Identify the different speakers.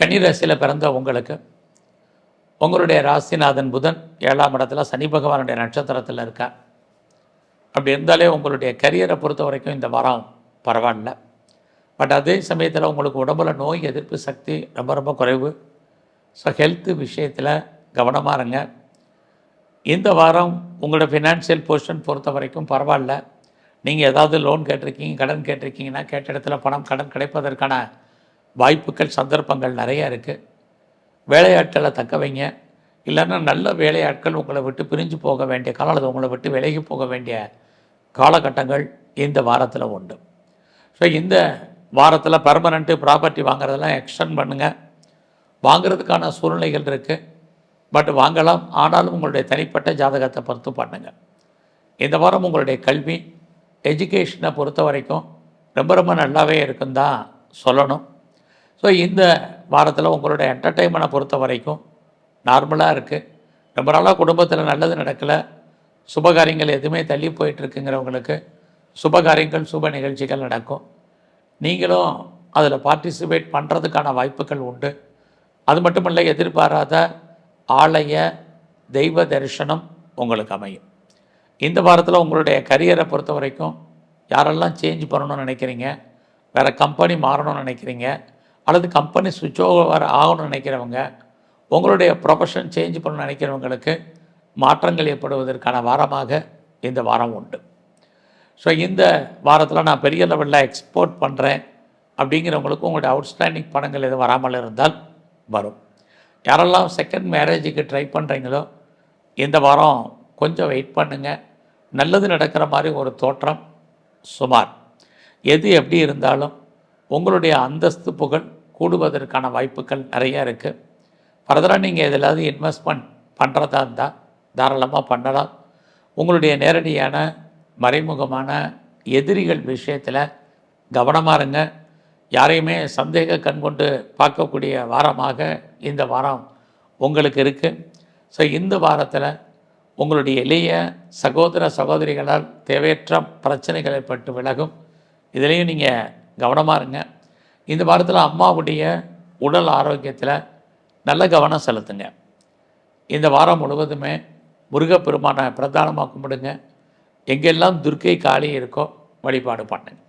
Speaker 1: கன்னிராசியில் பிறந்த உங்களுக்கு உங்களுடைய ராசிநாதன் புதன் ஏழாம் இடத்துல சனி பகவானுடைய நட்சத்திரத்தில் இருக்கா அப்படி இருந்தாலே உங்களுடைய கரியரை பொறுத்த வரைக்கும் இந்த வாரம் பரவாயில்ல. பட் அதே சமயத்தில் உங்களுக்கு உடம்புல நோய் எதிர்ப்பு சக்தி ரொம்ப ரொம்ப குறைவு. ஸோ ஹெல்த்து விஷயத்தில் கவனமாக இருங்க. இந்த வாரம் உங்களோட ஃபினான்ஷியல் பொசிஷன் பொறுத்த வரைக்கும் பரவாயில்ல. நீங்கள் ஏதாவது லோன் கேட்டிருக்கீங்க கடன் கேட்டிருக்கீங்கன்னா கேட்ட இடத்துல பணம் கடன் கிடைப்பதற்கான வாய்ப்புகள் சந்தர்ப்பங்கள் நிறையா இருக்குது வேலையாட்களை தக்க வைங்க. இல்லைன்னா நல்ல வேலையாட்கள் உங்களை விட்டு பிரிஞ்சு போக வேண்டிய காலம் அல்லது உங்களை விட்டு விலகி போக வேண்டிய காலகட்டங்கள் இந்த வாரத்தில் உண்டு. ஸோ இந்த வாரத்தில் பர்மனண்ட்டு ப்ராப்பர்ட்டி வாங்குறதெல்லாம் எக்ஸ்டெண்ட் பண்ணுங்கள் வாங்குறதுக்கான சூழ்நிலைகள் இருக்குது பட் வாங்கலாம். ஆனாலும் உங்களுடைய தனிப்பட்ட ஜாதகத்தை பொறுத்து பண்ணுங்கள் இந்த வாரம் உங்களுடைய கல்வி எஜுகேஷனை பொறுத்த வரைக்கும் ரொம்ப ரொம்ப நல்லாவே இருக்குன்னு தான் சொல்லணும். ஸோ இந்த வாரத்தில் உங்களுடைய என்டர்டெயின்மெண்ட்டை பொறுத்த வரைக்கும் நார்மலாக இருக்குது ரொம்ப நாளாக குடும்பத்தில் நல்லது நடக்கலை. சுபகாரியங்கள் எதுவுமே தள்ளி போயிட்டுருக்குங்கிறவங்களுக்கு சுபகாரியங்கள் சுப நிகழ்ச்சிகள் நடக்கும். நீங்களும் அதில் பார்ட்டிசிபேட் பண்ணுறதுக்கான வாய்ப்புகள் உண்டு. அது மட்டுமல்ல எதிர்பாராத ஆலய தெய்வ தரிசனம் உங்களுக்கு அமையும். இந்த வாரத்தில் உங்களுடைய கரியரை பொறுத்த வரைக்கும் யாரெல்லாம் சேஞ்ச் பண்ணணும்னு நினைக்கிறீங்க? வேறு கம்பெனி மாறணும்னு நினைக்கிறீங்க? அல்லது கம்பெனி சுவிட்ச் ஓவர் ஆகணும்னு நினைக்கிறவங்க உங்களுடைய ப்ரொஃபஷன் சேஞ்ச் பண்ணணும்னு நினைக்கிறவங்களுக்கு மாற்றங்கள் ஏற்படுவதற்கான வாரமாக இந்த வாரம் உண்டு. ஸோ இந்த வாரத்தில் நான் பெரிய லெவலில் எக்ஸ்போர்ட் பண்ணுறேன் அப்படிங்கிறவங்களுக்கு உங்களுடைய அவுட்ஸ்டாண்டிங் பணங்கள் எதுவும் வராமல் இருந்தால் வரும். யாரெல்லாம் செகண்ட் மேரேஜுக்கு ட்ரை பண்ணுறீங்களோ இந்த வாரம் கொஞ்சம் வெயிட் பண்ணுங்கள் நல்லது நடக்கிற மாதிரி ஒரு தோற்றம் சுமார். எது எப்படி இருந்தாலும் உங்களுடைய அந்தஸ்து புகழ் கூடுவதற்கான வாய்ப்புகள் நிறைய இருக்குது ஃபர்தராக நீங்கள் எதிலாவது இன்வெஸ்ட்மெண்ட் பண்ணுறதா இருந்தால் தாராளமாக பண்ணலாம். உங்களுடைய நேரடியான மறைமுகமான எதிரிகள் விஷயத்தில் கவனமாக இருங்க. யாரையுமே சந்தேக கண் கொண்டு பார்க்கக்கூடிய வாரமாக இந்த வாரம் உங்களுக்கு இருக்குது ஸோ இந்த வாரத்தில் உங்களுடைய எளிய சகோதர சகோதரிகளால் தேவையற்ற பிரச்சனைகளை ஏற்பட்டு விலகும். இதுலேயும் நீங்கள் கவனமாக இருங்க. இந்த வாரத்தில் அம்மாவுடைய உடல் ஆரோக்கியத்தில் நல்ல கவனம் செலுத்துங்க. இந்த வாரம் முழுவதுமே முருகப்பெருமானை பிரதானமாக கும்பிடுங்க. எங்கெல்லாம் துர்க்கை காளி இருக்கோ வழிபாடு பண்ணுங்க.